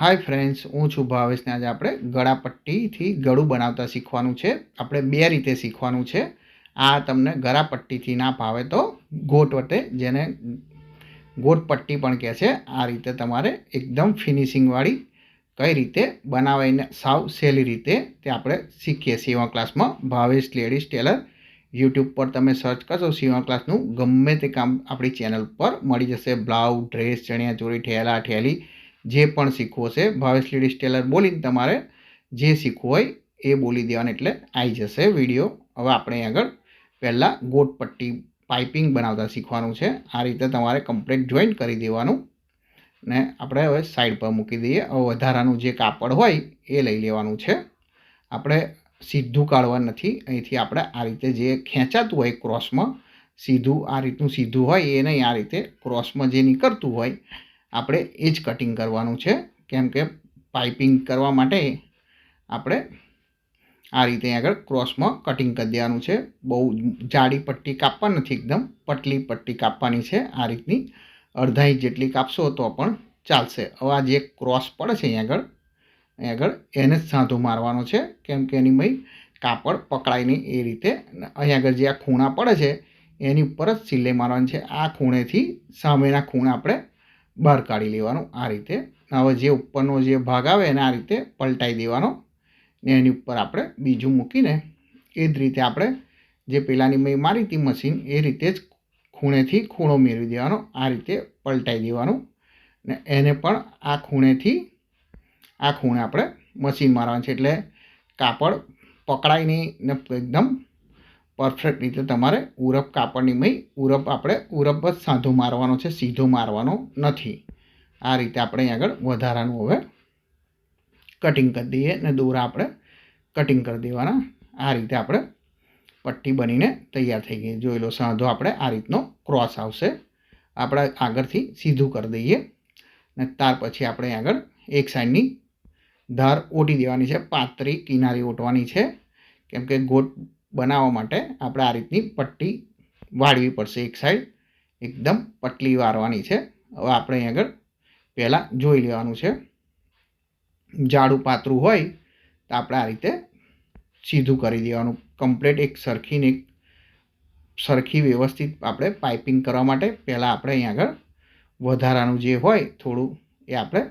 Hi friends હું છું ભાવેશને આજે આપણે ગળાપટ્ટીથી ગળું બનાવતા શીખવાનું છે. આપણે બે રીતે શીખવાનું છે. આ તમને ગળાપટ્ટીથી ના ભાવે તો ગોટ વટે, જેને ગોટપટ્ટી પણ કહે છે, આ રીતે તમારે એકદમ ફિનિશિંગવાળી કઈ રીતે બનાવીને સાવ સહેલી રીતે તે આપણે શીખીએ સીવણ ક્લાસમાં ભાવેશ લેડીઝ ટેલર યુટ્યુબ પર તમે સર્ચ કરશો સીવણ ક્લાસનું ગમે તે કામ આપણી ચેનલ પર મળી જશે. બ્લાઉઝ, ડ્રેસ, ચણિયાચોળી, ઠેલા, ઠેલી જે પણ શીખવું હશે, ભાવેશ લેડીઝ ટેલર બોલીને તમારે જે શીખવું હોય એ બોલી દેવાનું. એટલે આવી જશે વીડિયો. હવે આપણે આગળ પહેલાં ગોટપટ્ટી પાઇપિંગ બનાવતા શીખવાનું છે. આ રીતે તમારે કમ્પ્લીટ જોઈન્ટ કરી દેવાનું. ને આપણે હવે સાઈડ પર મૂકી દઈએ. હવે વધારાનું જે કાપડ હોય એ લઈ લેવાનું છે. આપણે સીધું કાઢવા નથી. અહીંથી આપણે આ રીતે જે ખેંચાતું હોય ક્રોસમાં, સીધું આ રીતનું સીધું હોય એ નહીં. આ રીતે ક્રોસમાં જે નીકળતું હોય આપણે એ જ કટિંગ કરવાનું છે. કેમ કે પાઇપિંગ કરવા માટે આપણે આ રીતે આગળ ક્રોસમાં કટિંગ કરી દેવાનું છે. બહુ જાડી પટ્ટી કાપવા નથી એકદમ, પટલી પટ્ટી કાપવાની છે. આ રીતની અડધા ઇંચ જેટલી કાપશો તો પણ ચાલશે. હવે આ જે ક્રોસ પડે છે અહીં આગળ અહીં આગળ એને જ સાંધો મારવાનો છે. કેમ કે એની મય કાપડ પકડાય નહીં એ રીતે અહીં આગળ જે આ ખૂણા પડે છે, એની ઉપર જ સિલાઈ મારવાની છે. આ ખૂણેથી સામેના ખૂણા આપણે બહાર કાઢી લેવાનું આ રીતે. હવે જે ઉપરનો જે ભાગ આવે એને આ રીતે પલટાઈ દેવાનો ને એની ઉપર આપણે બીજું મૂકીને એ જ રીતે આપણે જે પેલાની મેં મારી હતી મશીન એ રીતે જ ખૂણેથી ખૂણો મેળવી દેવાનો, આ રીતે પલટાઈ દેવાનું ને એને પણ આ ખૂણેથી આ ખૂણે આપણે મશીન મારવાનું છે. એટલે કાપડ પકડાય નહીં ને એકદમ પરફેક્ટ રીતે તમારે ઉરપ કાપડની મય ઉરપ આપણે ઉરપ જ સાધો મારવાનો છે, સીધો મારવાનો નથી. આ રીતે આપણે અહીં આગળ વધારાનું હવે કટિંગ કરી દઈએ ને દોરા આપણે કટિંગ કરી દેવાના. આ રીતે આપણે પટ્ટી બનીને તૈયાર થઈ ગઈ. જોઈ લો, સાંધો આપણે આ રીતનો ક્રોસ આવશે. આપણે આગળથી સીધું કરી દઈએ ને ત્યાર પછી આપણે આગળ એક સાઈડની ધાર ઓટી દેવાની છે. પાતળી કિનારી ઓટવાની છે. કેમ કે ગોટ બનાવવા માટે આપણે આ રીતની પટ્ટી વાળવી પડશે એક સાઈડ એકદમ પટલી વારવાની છે. હવે આપણે અહીં આગળ પહેલાં જોઈ લેવાનું છે. જાડું પાતળું હોય તો આપણે આ રીતે સીધું કરી દેવાનું. કમ્પ્લેટ એક સરખીને એક સરખી વ્યવસ્થિત આપણે પાઇપિંગ કરવા માટે પહેલાં આપણે અહીં આગળ વધારાનું જે હોય થોડું એ આપણે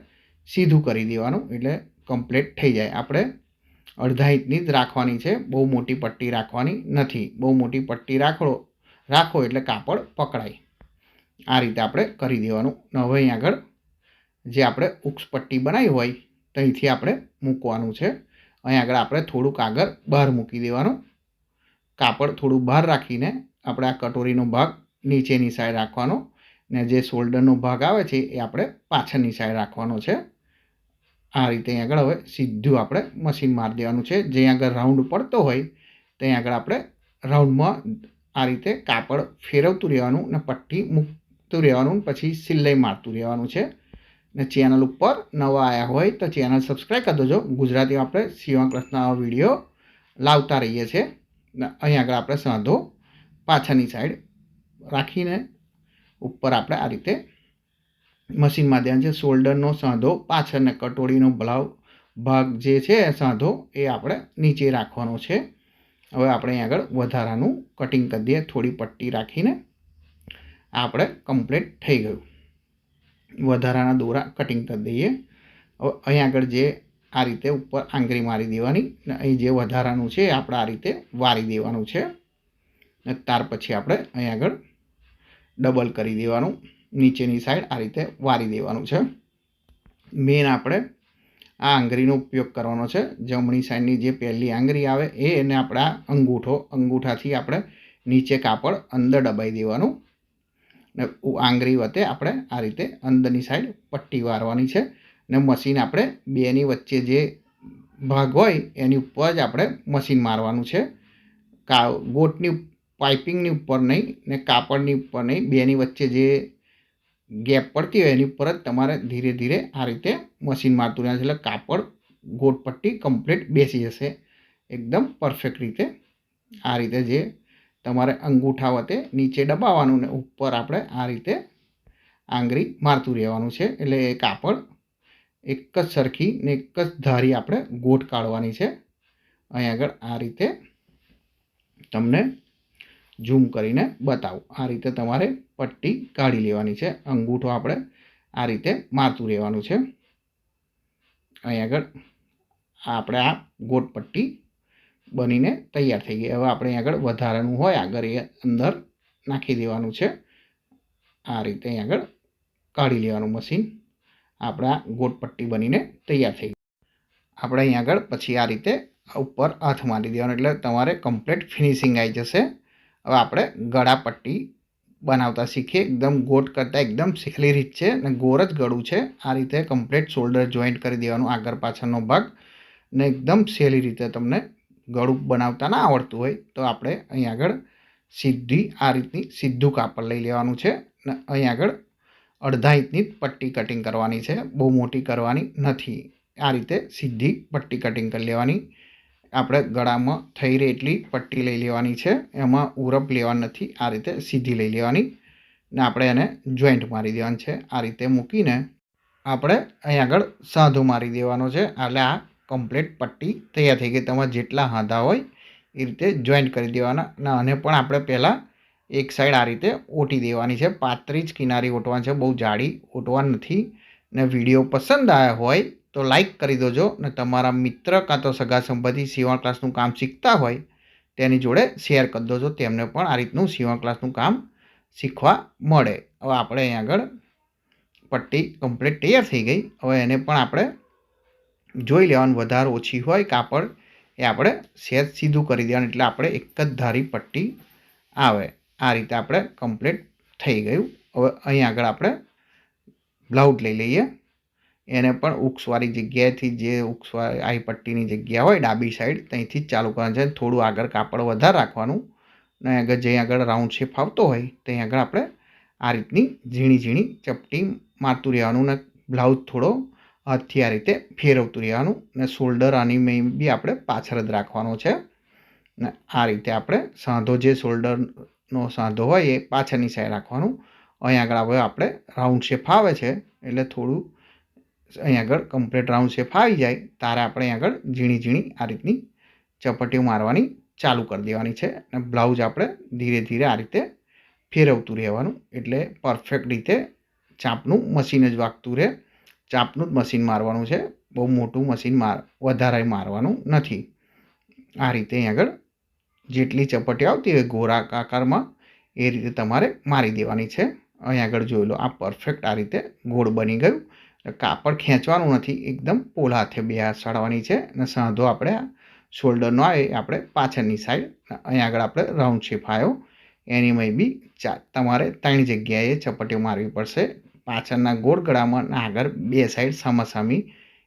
સીધું કરી દેવાનું. એટલે કમ્પ્લેટ થઈ જાય. આપણે અડધા ઇંચની જ રાખવાની છે. બહુ મોટી પટ્ટી રાખવાની નથી. બહુ મોટી પટ્ટી રાખો રાખો એટલે કાપડ પકડાય. આ રીતે આપણે કરી દેવાનું. હવે અહીં આગળ જે આપણે ઉક્ષ પટ્ટી બનાવી હોય ત્યાંથી આપણે મૂકવાનું છે. અહીં આગળ આપણે થોડુંક આગળ બહાર મૂકી દેવાનું. કાપડ થોડું બહાર રાખીને આપણે આ કટોરીનો ભાગ નીચેની સાઈડ રાખવાનો ને જે શોલ્ડરનો ભાગ આવે છે, એ આપણે પાછળની સાઈડ રાખવાનો છે. આ રીતે અહીં આગળ હવે સીધું આપણે મશીન મારી દેવાનું છે. જે આગળ રાઉન્ડ પડતો હોય ત્યાં આગળ આપણે રાઉન્ડમાં આ રીતે કાપડ ફેરવતું રહેવાનું ને પટ્ટી મૂકતું રહેવાનું પછી સિલાઈ મારતું રહેવાનું છે. ને ચેનલ ઉપર નવા આવ્યા હોય તો ચેનલ સબસ્ક્રાઈબ કરી દેજો. ગુજરાતીમાં આપણે શિવા ક્લાસના વીડિયો લાવતા રહીએ છીએ. ને અહીં આગળ આપણે સાંધો પાછળની સાઈડ રાખીને ઉપર આપણે આ રીતે મશીનમાં ધ્યાન છે શોલ્ડરનો સાંધો પાછળને કટોરીનો ભલાવ ભાગ જે છે સાંધો એ આપણે નીચે રાખવાનો છે. હવે આપણે અહીં આગળ વધારાનું કટિંગ કરી દઈએ, થોડી પટ્ટી રાખીને આપણે કમ્પ્લીટ થઈ ગયું. વધારાના દોરા કટિંગ કરી દઈએ. હવે અહીં આગળ જે આ રીતે ઉપર આંગળી મારી દેવાની ને અહીં જે વધારાનું છે આપણે આ રીતે વારી દેવાનું છે. ને ત્યાર પછી આપણે અહીં આગળ ડબલ કરી દેવાનું. નીચેની સાઈડ આ રીતે વારી દેવાનું છે. મેન આપણે આ આંગળીનો ઉપયોગ કરવાનો છે. જમણી સાઈડની જે પહેલી આંગળી આવે એ એને આપણે અંગૂઠો, અંગૂઠાથી આપણે નીચે કાપડ અંદર દબાઈ દેવાનું. ને આંગળી વતે આપણે આ રીતે અંદરની સાઈડ પટ્ટી વારવાની છે. ને મશીન આપણે બેની વચ્ચે જે ભાગ હોય એની ઉપર જ આપણે મશીન મારવાનું છે. કા, ગોટની પાઇપિંગની ઉપર નહીં ને કાપડની ઉપર નહીં, બેની વચ્ચે જે ગેપ પડતી હોય એની ઉપર જ તમારે ધીરે ધીરે આ રીતે મશીન મારતું રહેશે એટલે કાપડ, ગોટપટ્ટી કમ્પ્લીટ બેસી જશે. એકદમ પરફેક્ટ રીતે આ રીતે જે તમારે અંગૂઠા વતે નીચે દબાવવાનું ને ઉપર આપણે આ રીતે આંગળી મારતું રહેવાનું છે. એટલે એ કાપડ એક જ સરખી ને એક જ ધારી આપણે ગોટ કાઢવાની છે. અહીં આગળ આ રીતે તમને ઝૂમ કરીને બતાવું. આ રીતે તમારે પટ્ટી કાઢી લેવાની છે. અંગૂઠો આપણે આ રીતે મારતું રહેવાનું છે. અહીં આગળ આપણે આ ગોટ પટ્ટી બનીને તૈયાર થઈ ગઈ. હવે આપણે અહીં આગળ વધારાનું હોય આગળ એ અંદર નાખી દેવાનું છે. આ રીતે અહીં આગળ કાઢી લેવાનું મશીન. આપણા ગોટ પટ્ટી બનીને તૈયાર થઈ ગઈ. આપણે અહીં આગળ પછી આ રીતે ઉપર હાથ મારી દેવાનો. એટલે તમારે કમ્પ્લીટ ફિનિશિંગ આવી જશે. હવે આપણે ગળા પટ્ટી બનાવતા શીખીએ એકદમ ગોટ કરતાં એકદમ સહેલી રીત છે અને ગોર જ ગળું છે. આ રીતે કમ્પ્લીટ શોલ્ડર જોઈન્ટ કરી દેવાનું આગળ પાછળનો ભાગ ને એકદમ સહેલી રીતે તમને ગળું બનાવતા ના આવડતું હોય તો આપણે અહીં આગળ સીધી આ રીતની સીધું કાપડ લઈ લેવાનું છે ને અહીં આગળ અડધા ઇંચની પટ્ટી કટિંગ કરવાની છે. બહુ મોટી કરવાની નથી. આ રીતે સીધી પટ્ટી કટિંગ કરી લેવાની. આપણે ગળામાં થઈ રહે એટલી પટ્ટી લઈ લેવાની છે. એમાં ઉરપ લેવાની નથી, આ રીતે સીધી લઈ લેવાની. ને આપણે એને જોઈન્ટ મારી દેવાનું છે. આ રીતે મૂકીને આપણે અહીં આગળ સાંધો મારી દેવાનો છે. એટલે આ કમ્પ્લીટ પટ્ટી તૈયાર થઈ ગઈ. તમારે જેટલા હાંધા હોય એ રીતે જોઈન્ટ કરી દેવાના. અને પણ આપણે પહેલાં એક સાઈડ આ રીતે ઓટી દેવાની છે. પાતળી જ કિનારી ઓટવાની છે. બહુ જાડી ઓટવાની નથી. ને વીડિયો પસંદ આવ્યા હોય તો લાઈક કરી દેજો ને તમારા મિત્ર કાં તો સગા સંબંધી સીવણ ક્લાસનું કામ શીખતા હોય તેની જોડે શેર કરી દેજો. તેમને પણ આ રીતનું સીવણ ક્લાસનું કામ શીખવા મળે. હવે આપણે અહીં આગળ પટ્ટી કમ્પ્લીટ તૈયાર થઈ ગઈ. હવે એને પણ આપણે જોઈ લેવાનું, વધારે ઓછી હોય કાપડ એ આપણે શેર સીધું કરી દેવાનું એટલે આપણે એક જ ધારી પટ્ટી આવે. આ રીતે આપણે કમ્પ્લીટ થઈ ગયું. હવે અહીં આગળ આપણે બ્લાઉઝ લઈ લઈએ. એને પણ ઉક્ષવાળી જગ્યાએથી જે ઉક્સવાળી આઈ પટ્ટીની જગ્યા હોય ડાબી સાઈડ, ત્યાંથી જ ચાલુ કરવાનું છે. થોડું આગળ કાપડ વધારે રાખવાનું. ને આગળ જે આગળ રાઉન્ડ શેપ આવતો હોય, ત્યાં આગળ આપણે આ રીતની ઝીણી ઝીણી ચપટી મારતું રહેવાનું ને બ્લાઉઝ થોડો હાથથી આ રીતે ફેરવતું રહેવાનું. ને શોલ્ડર આની મેં બી આપણે પાછળ જ રાખવાનો છે. ને આ રીતે આપણે સાંધો જે શોલ્ડરનો સાંધો હોય એ પાછળની સાઈડ રાખવાનું. અહીં આગળ હવે આપણે રાઉન્ડ શેપ આવે છે, એટલે થોડું અહીં આગળ કમ્પ્લીટ રાઉન્ડ શેપ આવી જાય ત્યારે આપણે આગળ ઝીણી ઝીણી આ રીતની ચપટીઓ મારવાની ચાલુ કરી દેવાની છે અને બ્લાઉઝ આપણે ધીરે ધીરે આ રીતે ફેરવતું રહેવાનું. એટલે પરફેક્ટ રીતે ચાપનું મશીન જ વાગતું રહે. ચાપનું જ મશીન મારવાનું છે. બહુ મોટું મશીન માર, વધારે મારવાનું નથી. આ રીતે અહીં આગળ જેટલી ચપટી આવતી હોય ગોરા આકારમાં, એ રીતે તમારે મારી દેવાની છે. અહીં આગળ જોઈ લો, આ પરફેક્ટ આ રીતે ગોળ બની ગયું. કાપડ ખેંચવાનું નથી, એકદમ પોલા હાથે બે હાથ સાડવાની છે અને સાંધો આપણે શોલ્ડરનો આવે આપણે પાછળની સાઈડ અહીં આગળ આપણે રાઉન્ડ શેપ આવ્યો એનીમાં બી ચા તમારે ત્રણ જગ્યાએ ચપટીઓ મારવી પડશે. પાછળના ગોળ ગળામાં આગળ બે સાઈડ સામાસામી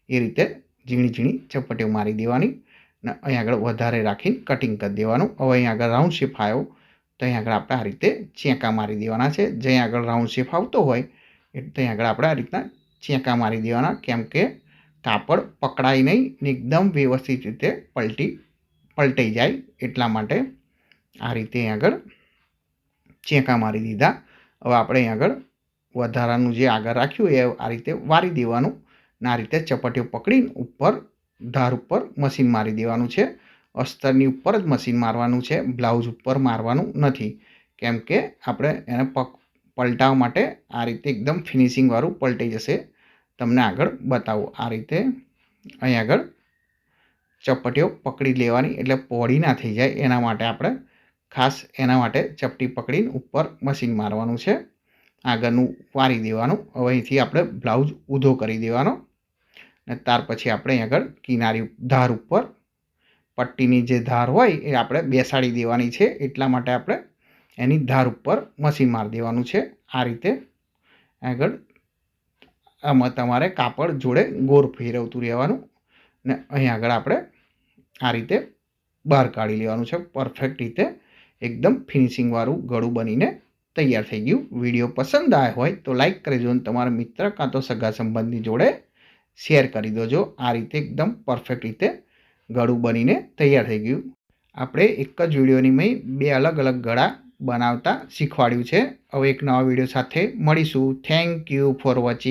એ રીતે ઝીણી ઝીણી ચપટીઓ મારી દેવાની અને અહીં આગળ વધારે રાખીને કટિંગ કરી દેવાનું. હવે અહીં આગળ રાઉન્ડ શેપ આવ્યો તો અહીં આગળ આપણે આ રીતે ચેંકા મારી દેવાના છે. જ્યાં આગળ રાઉન્ડ શેપ આવતો હોય એટલે ત્યાં આગળ આપણે આ રીતના ચેંકા મારી દેવાના, કેમ કે કાપડ પકડાય નહીં ને એકદમ વ્યવસ્થિત રીતે પલટી, પલટાઈ જાય એટલા માટે આ રીતે આગળ ચેંકા મારી દીધા. હવે આપણે આગળ વધારાનું જે આગળ રાખ્યું એ આ રીતે વારી દેવાનું ને આ રીતે ચપટીઓ પકડીને ઉપર ધાર ઉપર મશીન મારી દેવાનું છે. અસ્તરની ઉપર જ મશીન મારવાનું છે, બ્લાઉઝ ઉપર મારવાનું નથી. કેમ કે આપણે એને પક, પલટાવવા માટે આ રીતે એકદમ ફિનિશિંગવાળું પલટાઈ જશે. તમને આગળ બતાવું. આ રીતે અહીં આગળ ચપટીઓ પકડી લેવાની, એટલે પહોળી ના થઈ જાય. એના માટે આપણે ખાસ એના માટે ચપટી પકડીને ઉપર મશીન મારવાનું છે. આગળનું વારી દેવાનું. હવે અહીંથી આપણે બ્લાઉઝ ઊંધો કરી દેવાનો. ને ત્યાર પછી આપણે અહીં આગળ કિનારી ધાર ઉપર પટ્ટીની જે ધાર હોય એ આપણે બેસાડી દેવાની છે. એટલા માટે આપણે એની ધાર ઉપર મશીન મારી દેવાનું છે. આ રીતે આગળ આમાં તમારે કાપડ જોડે ગોર ફેરવતું રહેવાનું ને અહીં આગળ આપણે આ રીતે બહાર કાઢી લેવાનું છે. પરફેક્ટ રીતે એકદમ ફિનિશિંગવાળું ગળું બનીને તૈયાર થઈ ગયું. વીડિયો પસંદ આવ્યો હોય તો લાઇક કરજો અને તમારા મિત્ર કાં તો સગા સંબંધી જોડે શેર કરી દેજો. આ રીતે એકદમ પરફેક્ટ રીતે ગળું બનીને તૈયાર થઈ ગયું. આપણે એક જ વિડીયોની મેં બે અલગ અલગ ગળા બનાવતા શીખવાડ્યું છે. હવે એક નવા વીડિયો સાથે મળીશું. Thank you for watching